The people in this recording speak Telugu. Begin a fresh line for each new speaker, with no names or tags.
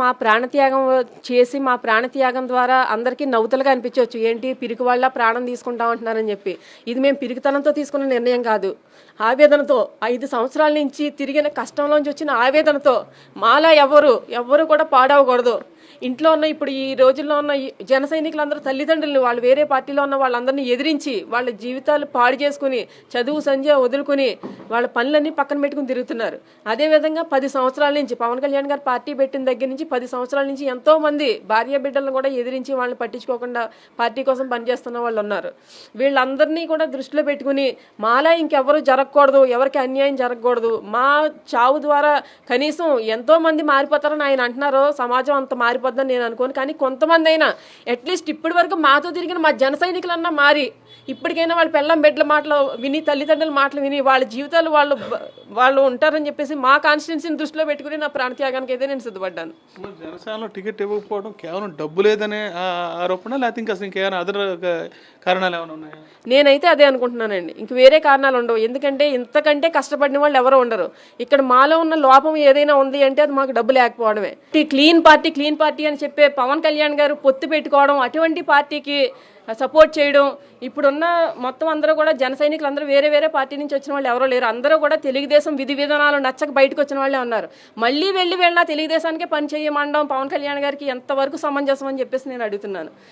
మా ప్రాణత్యాగం చేసి మా ప్రాణత్యాగం ద్వారా అందరికీ నవ్వుతలుగా అనిపించవచ్చు. ఏంటి? పిరికి వాళ్ళ ప్రాణం తీసుకుంటాం అంటున్నారని చెప్పి. ఇది మేము పిరికితనంతో తీసుకున్న నిర్ణయం కాదు. ఆవేదనతో ఐదు సంవత్సరాల నుంచి తిరిగిన కష్టంలోంచి వచ్చిన ఆవేదనతో మాలా ఎవరు? ఎవరు కూడా పాడవకూడదు. ఇంట్లో ఉన్న ఇప్పుడు ఈ రోజుల్లో ఉన్న ఈ జన సైనికులందరూ తల్లిదండ్రులు వాళ్ళు వేరే పార్టీలో ఉన్న వాళ్ళందరినీ ఎదిరించి వాళ్ళ జీవితాలు పాడు చేసుకుని చదువు సంధ్య వదులుకుని వాళ్ళ పనులన్నీ పక్కన పెట్టుకుని తిరుగుతున్నారు. అదేవిధంగా పది సంవత్సరాల నుంచి పవన్ కళ్యాణ్ గారు పార్టీ పెట్టిన దగ్గర నుంచి పది సంవత్సరాల నుంచి ఎంతో మంది భార్య బిడ్డలను కూడా ఎదిరించి వాళ్ళని పట్టించుకోకుండా పార్టీ కోసం పనిచేస్తున్న వాళ్ళు ఉన్నారు. వీళ్ళందరినీ కూడా దృష్టిలో పెట్టుకుని మాలా ఇంకెవరు జరగకూడదు ఎవరికి అన్యాయం జరగకూడదు మా చావు ద్వారా కనీసం ఎంతో మంది మారిపోతారని ఆయన అంటున్నారు సమాజం అంత మారిపోతుందని నేను అనుకోను. కానీ కొంతమంది అయినా అట్లీస్ట్ ఇప్పటి వరకు మాతో తిరిగిన మా జన సైనికులన్నా మారి ఇప్పటికైనా వాళ్ళ పిల్లం బిడ్డల మాటలు విని తల్లిదండ్రుల మాటలు విని వాళ్ళ జీవితాలు వాళ్ళు వాళ్ళు ఉంటారని చెప్పేసి మా కాన్స్టిట్యున్సీని దృష్టిలో పెట్టుకుని నా ప్రాణత్యాగానికి అయితే నేను సిద్ధపడ్డాను.
జనసేనలో టికెట్ ఇవ్వకపోవడం కేవలం డబ్బు లేదనే ఆరోపణ లేకపోతే ఇంకా ఇంకేమైనా అదర్ కారణాలు ఏమైనా ఉన్నాయా?
నేనైతే అదే అనుకుంటున్నానండి. ఇంక వేరే కారణాలు ఉండవు. ఎందుకంటే ఇంతకంటే కష్టపడిన వాళ్ళు ఎవరు ఉండరు. ఇక్కడ మాలో ఉన్న లోపం ఏదైనా ఉంది అంటే అది మాకు డబ్బు లేకపోవడమే. Clean party clean party party అని చెప్పే పవన్ కళ్యాణ్ గారు పొత్తు పెట్టుకోవడం అటువంటి పార్టీకి సపోర్ట్ చేయడం ఇప్పుడున్న మొత్తం అందరూ కూడా జన సైనికులు అందరూ వేరే వేరే పార్టీ నుంచి వచ్చిన వాళ్ళు ఎవరో లేరు. అందరూ కూడా తెలుగుదేశం విధి విధానాలు నచ్చక బయటకు వచ్చిన వాళ్ళే ఉన్నారు. మళ్ళీ వెళ్ళి వెళ్ళినా తెలుగుదేశానికే పని చేయమండం పవన్ కళ్యాణ్ గారికి ఎంతవరకు సమంజసం అని చెప్పేసి నేను అడుగుతున్నాను.